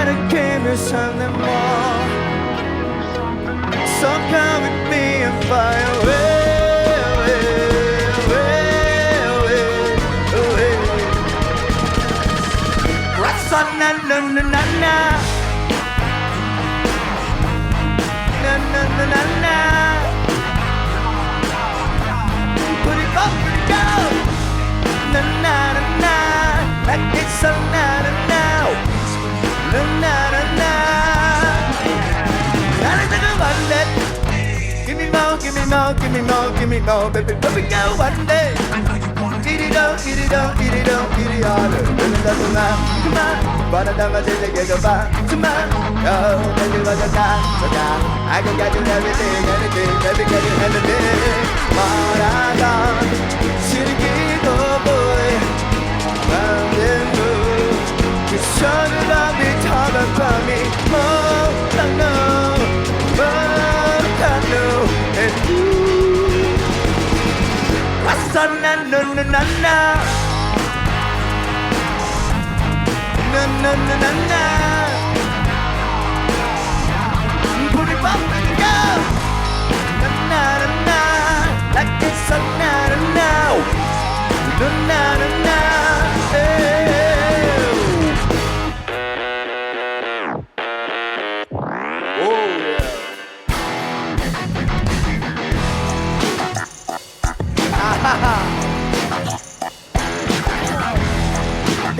gotta keep me something more. So come with me and away, away, away, away, away. Na na na na na. Na na na na na. Put it up, put it down. Give me more, give me more, give me more, me baby, baby, go one day. Get it on, get it on, get it on, get it on. Come on, come on. But I never did it, get back. Come on, oh, baby, what you got, so got. I can get you everything, anything, baby, get you anything. Na na na. Na na Na na na. Na na Put it up and go Na na na na. Like it's a na na now Na na na na. Hey. Oh ด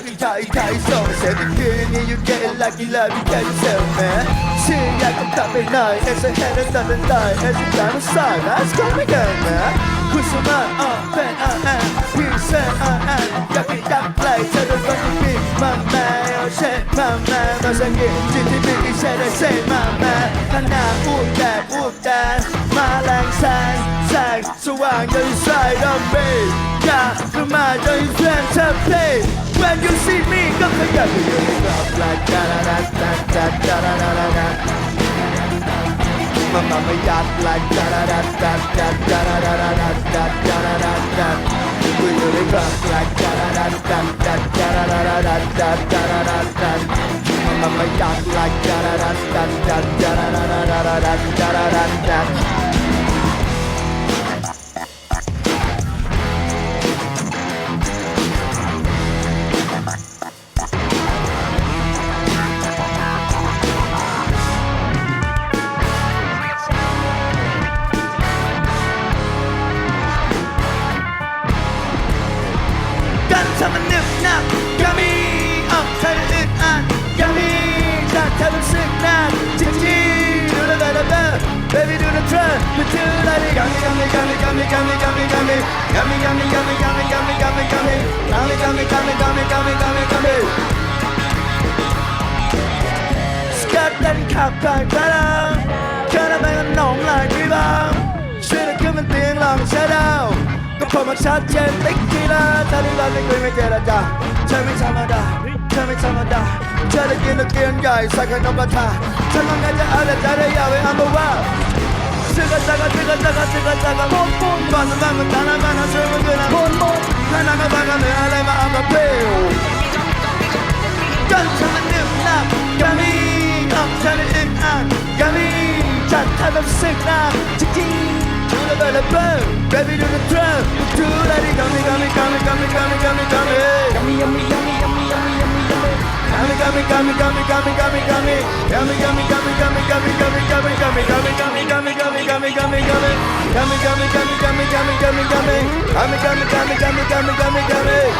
cocky, tight, tight, so Seven billion, yeah, you getting lucky, love, you get yourself, man Seeing like I'm top at night, as a head, as nothing die As a dinosaur, that's coming down, man Who's a man, uh, fan, uh, uh, peace, uh, uh, uh Yucky, yuck, like, tell the fucking beat, my man, oh shit, my man, my son, yeah GTB, he said, I say, my man, na na, ooh, that, ooh, that My lang, sang, sang, so I'm gonna slide on me Yeah, come on, don't you plan to play When you see me, go for you You like da da da da da da da da da da My mama yacht like da da da da da da da da da da da da da da da We really rock like da da da da da da da da da da da da da da My mama yacht like da da da da da da da da da da da da da da สกัดดันขับผ่านพลังแค่นั้นไปก็หนองไหลพี่บ้างช่วยขึ้นมันเตียงหลังเชดาวก็พอมาชัดเจนติ๊กทีละถ้าดูเราไม่คุยไม่เจรจาเธอไม่ธรรมดาเธอไม่ธรรมดาเธอได้กินตะเกียงใหญ่ใส่ขนมกระทะฉันมันก็จะเอาแต่ใจได้ยาวไปอันบ 这个这个这个这个这个，把子把子打来把那水果给它，看那个把个女儿来把个背，正常的女郎，咖喱，正常的女郎，咖喱，正常的女郎，叽叽。Baby do the drum, do that it, gummy, gummy, gummy, gummy, gummy, gummy, gummy, gummy, yummy, yummy, yummy, yummy, yummy, yummy, gummy, gummy, gummy, gummy, gummy, gummy, gummy, gummy, gummy, gummy. gummy, gummy, gummy, gummy, gummy, gummy, gummy, gummy, gummy, gummy, gummy, gummy, gummy, gummy, gummy, gummy, gummy.